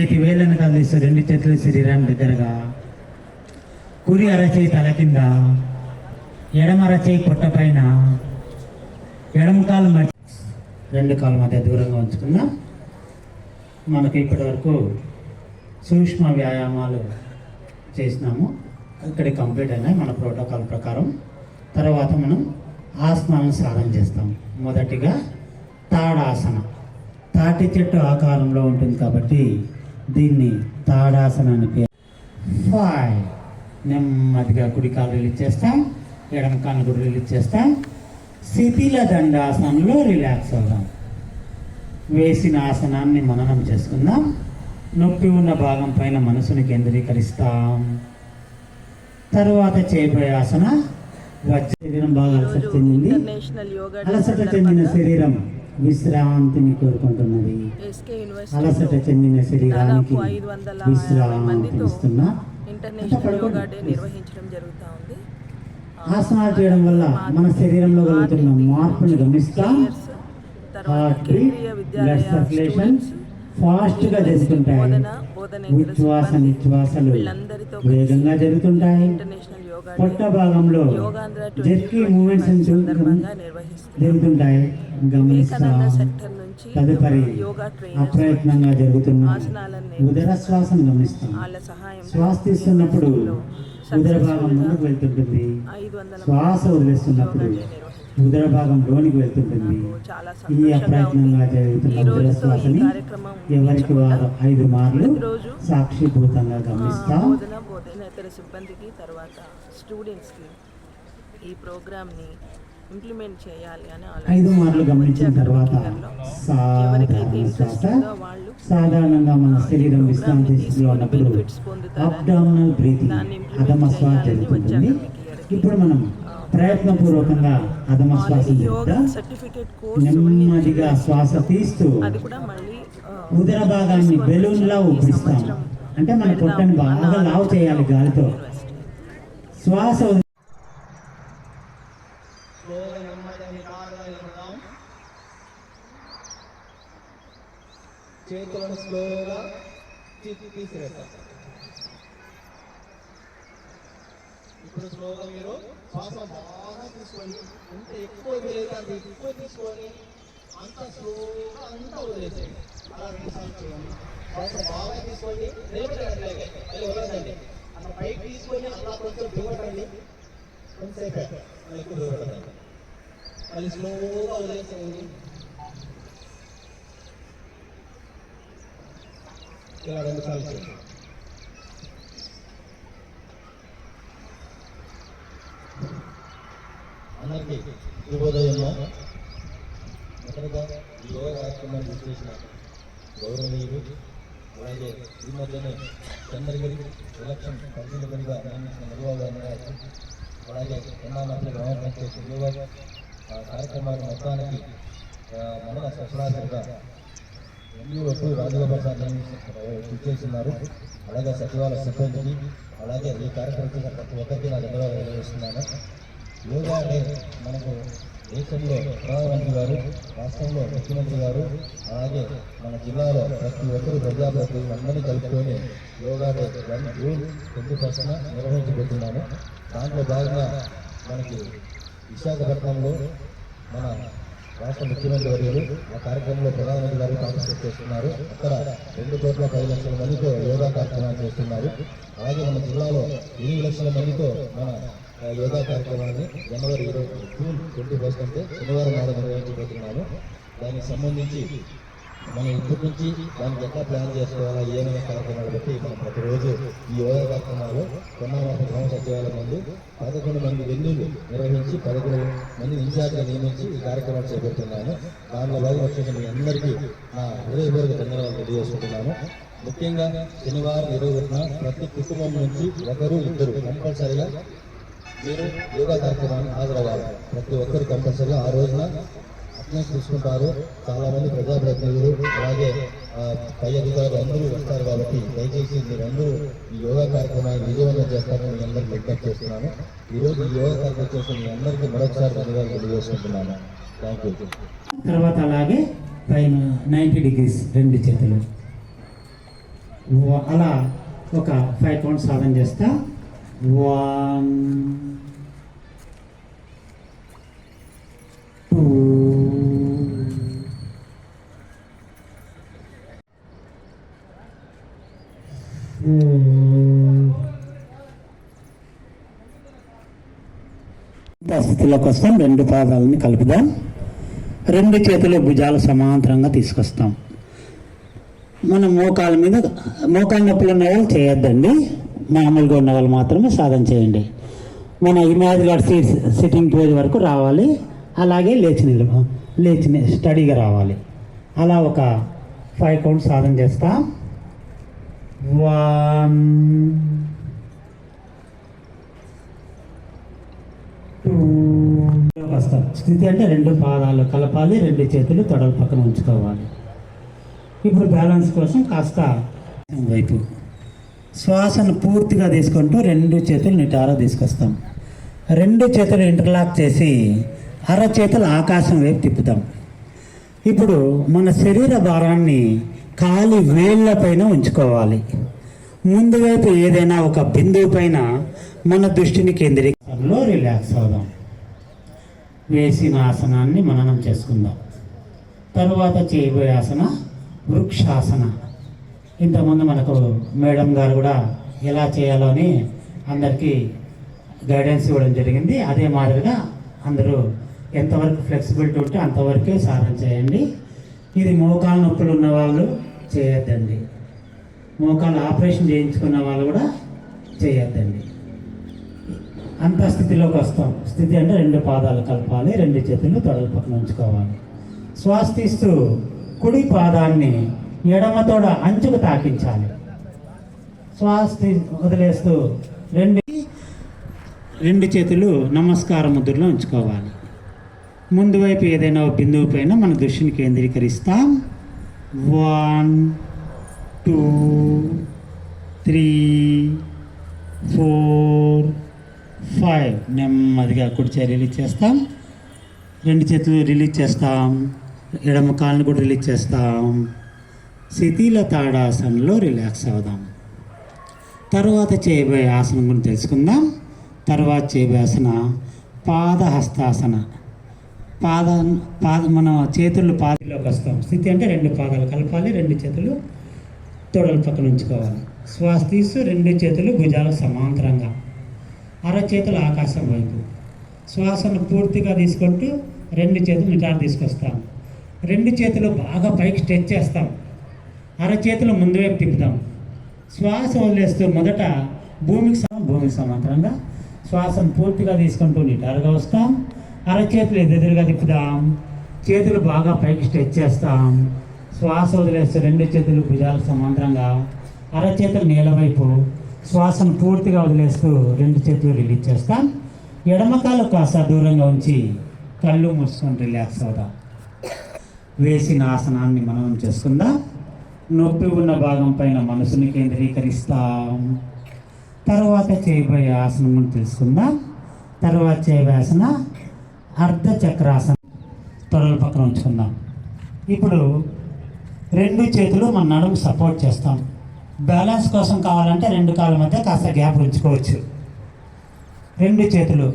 చేతి వేళ్ళను కదిలిస్తూ రెండు చేతులు శరీరాన్ని దగ్గరగా. కురి అరచేయి తల కింద ఎడమ అరచేయి పొట్ట పైన ఎడమ కాలు మధ్య రెండు కాలు మధ్య దూరంగా ఉంచుకుందాం మనకి ఇప్పటి వరకు సూక్ష్మ వ్యాయామాలు చేసినాము. ఇక్కడ కంప్లీట్ అయినాయి మన ప్రోటోకాల్ ప్రకారం. తర్వాత మనం ఆసనాలను సాధన చేస్తాం. మొదటిగా తాడాసన. తాటి చెట్టు ఆకారంలో ఉంటుంది కాబట్టి దీన్ని తాడాసన అని పేరు. ఫైవ్. నెమ్మదిగా కుడి కాలు రిలీజ్ చేస్తాం. ఎడమ కాలు కూడా రిలీజ్ చేస్తాం. శిథిల దండాసనంలో రిలాక్స్ అవుదాం. వేసిన ఆసనాన్ని మననం చేసుకుందాం. నొప్పి ఉన్న భాగం పైన మనసుని కేంద్రీకరిస్తాం. తరువాత చేయబోయే ఆసన వచ్చే శరీరం బాగా అలసట చెందింది. అలసట చెందిన శరీరం. విశ్రాంతిని కోరుకుంటున్నది. ఎస్కే అలసట చెందిన శరీరానికి విశ్రాంతి ఇస్తున్నా. ఇంటర్నేషనల్ యోగా డే నిర్వహించడం జరుగుతూ ఉంది. ఆసనాలు చేయడం వల్ల మన శరీరంలో కలుగుతున్న మార్పుని గమనిస్తాం. తర్వాత హార్ట్ బ్లడ్ సర్క్యులేషన్ స్టూడెంట్స్ ఫాస్ట్గా జరుగుతుంటాయి. ఉచ్ఛ్వాస నిశ్వాసలు వేగంగా జరుగుతుంటాయి. పొట్ట భాగంలో జర్కీ 2025 మూమెంట్స్ జరుగుతుంటాయి గమనిస్తాం. తదుపరి అప్రయత్నంగా జరుగుతున్న ఉదర శ్వాసను గమనిస్తాం. శ్వాస తీస్తున్నప్పుడు ఉదర భాగం ముందుకు వెళ్తుంటుంది. శ్వాస వదిలేస్తున్నప్పుడు ఉదర భాగం లోనికి వెళ్తుంటుంది ఈ అప్రయత్నంగా జరుగుతున్న ఉదర శ్వాసని ఎవరికి వారు ఐదు మార్లు సాక్షిభూతంగా గమనిస్తాం. స్టూడెంట్స్కి ఈ ప్రోగ్రామ్ని ఇంప్లిమెంట్ చేయాలి అని ఐదు. మార్లు గమనించిన తర్వాత ఎవరికైతే వాళ్ళు సాధారణంగా మన శరీరం విశ్రాంతి స్థితిలో ఉన్నప్పుడు అబ్డామినల్ బ్రీతింగ్ దాన్ని ఇంప్లిమెంట్ అధమ శ్వాస చేయాలని వచ్చే జరుగుతుంది ఇప్పుడు మనం ప్రయత్నపూర్వకంగా అధమ శ్వాస ఆల్రెడీ యోగా చేద్దాం సర్టిఫికేట్ కోర్స్ నెమ్మదిగా శ్వాస తీస్తూ అది కూడా మళ్ళీ ఆ, ఉదర భాగాన్ని బెలూన్లా ఊపిస్తాం. అంటే మన పొట్టని బాగా లావు చేయాలి గాలితో. శ్వాస చేతులను స్లోగా తీసి తీసివేస్తాం ఇప్పుడు స్లోగా మీరు శ్వాస బాగా తీసుకోండి ఎంత ఎక్కువ వీలైతే అంత ఎక్కువ తీసుకొని అంత స్లోగా అంతా వదిలేసేయండి. అలా రెండు సార్లు చేయండి. శ్వాస బాగా తీసుకోండి నిలబెట్టండి అలాగే పైకి తీసుకొని అలా కొంచెం దిగబడండి ఎక్కువ మళ్ళీ స్లోగా వదిలేసేయండి. ఇలా రెండు సార్లు చేయండి. అందరికీ మొదటగా ఈ యోగ కార్యక్రమాన్ని విశ్లేషణ. గౌరవనీయులు. అలాగే ఈ మధ్యనే చంద్రగిరి ఎలక్షన్ పరిశీలకులుగా నియమించిన నిర్వాహకులు గారికి అలాగే ఎన్నామట్ల గ్రామ పంచాయతీ నిర్వాహక ఆ కార్యక్రమాన్ని మొత్తానికి ఆ, మండల సచివాలయంగా ఎంయూఎఫ్ రాజగోపాల్ సార్ ఇచ్చేస్తున్నారు అలాగే సచివాలయ సిబ్బందికి అలాగే ఈ కార్యక్రమం చేసిన ప్రతి ఒక్కరికి నా ధన్యవాదాలు తెలియజేస్తున్నాను యోగా డే మనకు దేశంలో ప్రధానమంత్రి గారు రాష్ట్రంలో ముఖ్యమంత్రి గారు అలాగే మన జిల్లాలో ప్రతి ఒక్కరు ప్రజాప్రతినిధులు అందరినీ కలుపుకొని yoga day one June twenty ఫస్ట్న నిర్వహించబోతున్నాము. దాంట్లో భాగంగా మనకి విశాఖపట్నంలో మన రాష్ట్ర ముఖ్యమంత్రి వర్యులు ఆ కార్యక్రమంలో ప్రధానమంత్రి గారు పార్టిసిపేట్ చేస్తున్నారు. అక్కడ రెండు కోట్ల పది లక్షల మందితో యోగా కార్యక్రమాలు చేస్తున్నారు. అలాగే మన జిల్లాలో ఎనిమిది లక్షల మందితో మన యోగా కార్యక్రమాన్ని జనవరి ఇరవై జూన్ ట్వంటీ ఫస్ట్ అంటే శనివారం నాడు నిర్వహించబోతున్నాను దానికి సంబంధించి మనం ఇప్పటి నుంచి దానికి ఎట్లా ప్లాన్ చేసుకోవాలా ఏమైనా కార్యక్రమాలు బట్టి మనం ప్రతిరోజు ఈ యోగా కార్యక్రమాలు కొన్నామాసం గ్రామ సచివాలయం ముందు పదకొండు మంది వెన్నులు నిర్వహించి పదకొండు మంది ఇన్ఛార్జ్గా నియమించి ఈ కార్యక్రమాలు చేపడుతున్నాను దానిలో భాగం వచ్చేసి మీ అందరికీ నా హృదయపూర్వక ధన్యవాదాలు తెలియజేసుకుంటున్నాను ముఖ్యంగా శనివారం ఇరవై ప్రతి కుటుంబం నుంచి ఒకరు ఇద్దరు కంపల్సరిగా మీరు యోగా కార్యక్రమాన్ని హాజరవ్వాలి. ప్రతి ఒక్కరు కంపల్సరిగా ఆ రోజున అటెండెన్స్ తీసుకుంటారు చాలామంది ప్రజాప్రతినిధులు అలాగే పై అధికారులు అందరూ వస్తారు కాబట్టి దయచేసి మీరందరూ ఈ యోగా కార్యక్రమాన్ని విజయవంతం చేస్తారని మీ అందరికీ విజ్ఞప్తి చేస్తున్నాను. ఈ రోజు ఈ యోగా కార్యక్రమం చేసిన మీ అందరికీ మరొకసారి ధన్యవాదాలు తెలియజేసుకుంటున్నాను. థ్యాంక్ యూ తర్వాత అలాగే పైన నైంటీ డిగ్రీస్ రెండు చేతులు. అలా ఒక ఫైవ్ కౌంట్ సాధన చేస్తా. వన్ కోసం రెండు పాదాలని కలుపుదాం. రెండు చేతులు భుజాలు సమాంతరంగా తీసుకొస్తాం. మన మోకాల మీద మోకాలు నొప్పులు ఉన్న వాళ్ళు చేయొద్దండి. మామూలుగా ఉన్న వాళ్ళు మాత్రమే సాధన చేయండి. మన image guard seat sitting page వరకు రావాలి. అలాగే లేచి నిలవ లేచి స్టడీగా రావాలి. అలా ఒక ఫైవ్ కౌంట్ సాధన చేస్తా. వన్ టూ వస్తాం. స్థితి అంటే రెండు పాదాలు కలపాలి రెండు చేతులు తొడల పక్కన ఉంచుకోవాలి. ఇప్పుడు బ్యాలెన్స్ కోసం కాస్త వైపు. శ్వాసను పూర్తిగా తీసుకుంటూ రెండు చేతులు నిటారా తీసుకొస్తాం. రెండు చేతులు ఇంటర్లాక్ చేసి అర చేతులు ఆకాశం వైపు తిప్పుతాం. ఇప్పుడు మన శరీర భారాన్ని కాలి వేళ్ళ పైన ఉంచుకోవాలి. ముందు వైపు ఏదైనా ఒక బిందువు పైన మన దృష్టిని కేంద్రీకరణలో రిలాక్స్ అవుదాం. వేసిన ఆసనాన్ని మననం చేసుకుందాం. తరువాత చేయబోయే ఆసన వృక్షాసన. ఇంతకుముందు మనకు మేడం గారు కూడా ఎలా చేయాలో అని అందరికీ గైడెన్స్ ఇవ్వడం జరిగింది. అదే మాదిరిగా అందరూ ఎంతవరకు ఫ్లెక్సిబిలిటీ ఉంటే అంతవరకే సారం చేయండి. ఇది మోకాలు నొప్పులు ఉన్న వాళ్ళు చేయొద్దండి. మోకాలు ఆపరేషన్ చేయించుకున్న వాళ్ళు కూడా చేయొద్దండి. అంత స్థితిలోకి వస్తాం. స్థితి అంటే రెండు పాదాలు కలపాలి రెండు చేతులు తొడల పక్కన ఉంచుకోవాలి. శ్వాస తీస్తూ కుడి పాదాన్ని ఎడమతోడ అంచుకు తాకించాలి. శ్వాస వదిలేస్తూ రెండు రెండు చేతులు నమస్కార ముద్రలో ఉంచుకోవాలి. ముందు వైపు ఏదైనా ఒక బిందువు పైన మన దృష్టిని కేంద్రీకరిస్తాం. One two three four five. నెమ్మదిగా కుడిచే రిలీజ్ చేస్తాం. రెండు చేతులు రిలీజ్ చేస్తాం. ఎడమ కాళ్ళని కూడా రిలీజ్ చేస్తాం. శిథిల తాడాసనంలో రిలాక్స్ అవుదాం. తర్వాత చేయబోయే ఆసనం గురించి తెలుసుకుందాం. తర్వాత చేయబోయే ఆసన పాదహస్తాసన. పాద పాద మన చేతులు పాదలోకి వస్తాం. స్థితి అంటే రెండు పాదాలు కలపాలి రెండు చేతులు తొడల పక్కన ఉంచుకోవాలి. శ్వాస తీస్తూ రెండు చేతులు భుజాలకు సమాంతరంగా. అరచేతులు ఆకాశం వైపు. శ్వాసను పూర్తిగా తీసుకుంటూ రెండు చేతులు నిటారు తీసుకొస్తాం. రెండు చేతులు బాగా పైకి స్ట్రెచ్ చేస్తాం. అరచేతులు ముందువైపు తిప్పుదాం శ్వాస వదిలేస్తూ మొదట భూమికి సమ భూమికి సమాంతరంగా శ్వాసను పూర్తిగా తీసుకుంటూ నిటారుగా వస్తాం. అరచేతులు ఎదురుగా తిప్పుదాం చేతులు బాగా పైకి స్ట్రెచ్ చేస్తాం. శ్వాస వదిలేస్తూ రెండు చేతులు భుజాలకు సమాంతరంగా అరచేతులు నేలవైపు శ్వాసను పూర్తిగా వదిలేస్తూ రెండు చేతులు రిలీజ్ చేస్తాం. ఎడమకాలు కాస్త దూరంగా ఉంచి కళ్ళు మూసుకొని రిలాక్స్ అవుదాం. వేసిన ఆసనాన్ని మనం చేసుకుందాం. నొప్పి ఉన్న భాగం పైన మనసుని కేంద్రీకరిస్తాం. తర్వాత చేయబోయే ఆసనం తెలుసుకుందాం. తర్వాత చేయబోయే ఆసన అర్ధ చక్రాసనం. తొడల పక్కన ఉంచుకుందాం. ఇప్పుడు రెండు చేతులు మన నడుము సపోర్ట్ చేస్తాం. బ్యాలెన్స్ కోసం కావాలంటే రెండు కాళ్ళ మధ్య కాస్త గ్యాప్ ఉంచుకోవచ్చు. రెండు చేతులు.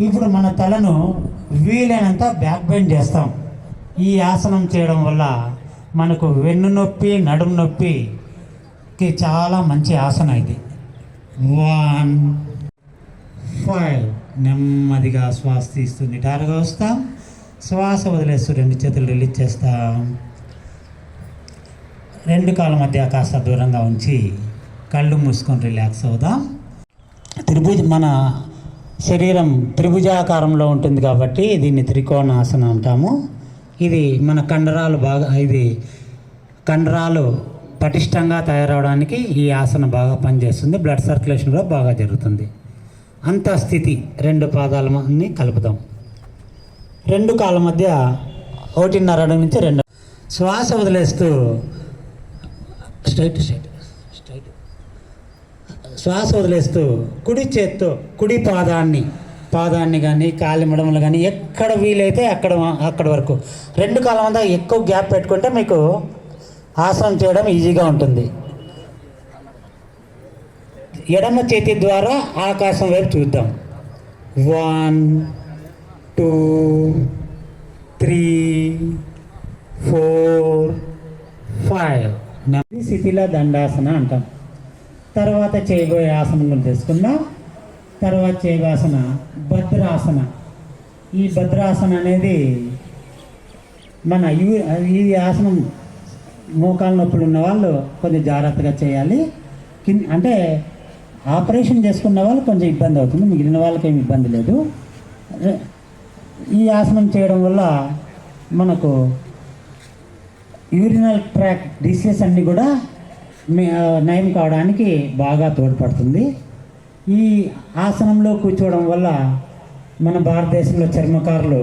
ఇప్పుడు మన తలను వీలైనంత బ్యాక్ బెండ్ చేస్తాం. ఈ ఆసనం చేయడం వల్ల మనకు వెన్ను నొప్పి నడుము నొప్పికి చాలా మంచి ఆసన ఇది. వన్ ఫైవ్ నెమ్మదిగా శ్వాస తీస్తుంది. టారుగా వస్తాం. శ్వాస వదిలేస్తూ రెండు చేతులు రిలీజ్ చేస్తాం. రెండు కాళ్ళ మధ్య కాస్త దూరంగా ఉంచి కళ్ళు మూసుకొని రిలాక్స్ అవుదాం. త్రిభుజ మన శరీరం త్రిభుజాకారంలో ఉంటుంది కాబట్టి దీన్ని త్రికోణాసనం అంటాము. ఇది మన కండరాలు బాగా ఇది కండరాలు పటిష్టంగా తయారవడానికి ఈ ఆసనం బాగా పనిచేస్తుంది. బ్లడ్ సర్క్యులేషన్ కూడా బాగా జరుగుతుంది. అంత స్థితి రెండు పాదాలని కలుపుదాం. రెండు కాళ్ళ మధ్య ఒకటిన్నర నుంచి రెండు శ్వాస వదిలేస్తూ స్ట్రైట్ స్ట్రైట్ స్ట్రైట్. శ్వాస వదిలేస్తూ కుడి చేత్తో కుడి పాదాన్ని పాదాన్ని కానీ కాలి మడమలు కానీ ఎక్కడ వీలైతే అక్కడ అక్కడ వరకు. రెండు కాలం అంతా ఎక్కువ గ్యాప్ పెట్టుకుంటే మీకు ఆసనం చేయడం ఈజీగా ఉంటుంది. ఎడమ చేతి ద్వారా ఆకాశం వైపు చూద్దాం. One two three four five. నెమ్మది స్థితిలో దండాసన అంటాం. తర్వాత చేయబోయే ఆసనం గురించి తెలుసుకుందాం. తర్వాత చేయబోయే భద్రాసన. ఈ భద్రాసన అనేది మన యూ ఈ ఆసనం మోకాలు నొప్పులు ఉన్న వాళ్ళు కొంచెం జాగ్రత్తగా చేయాలి. కింద అంటే ఆపరేషన్ చేసుకున్న వాళ్ళు కొంచెం ఇబ్బంది అవుతుంది. మిగిలిన వాళ్ళకి ఏమి ఇబ్బంది లేదు. ఈ ఆసనం చేయడం వల్ల మనకు యూరినల్ ట్రాక్ డిసీజెస్ అన్నీ కూడా నయం కావడానికి బాగా తోడ్పడుతుంది. ఈ ఆసనంలో కూర్చోవడం వల్ల మన భారతదేశంలో చర్మకారులు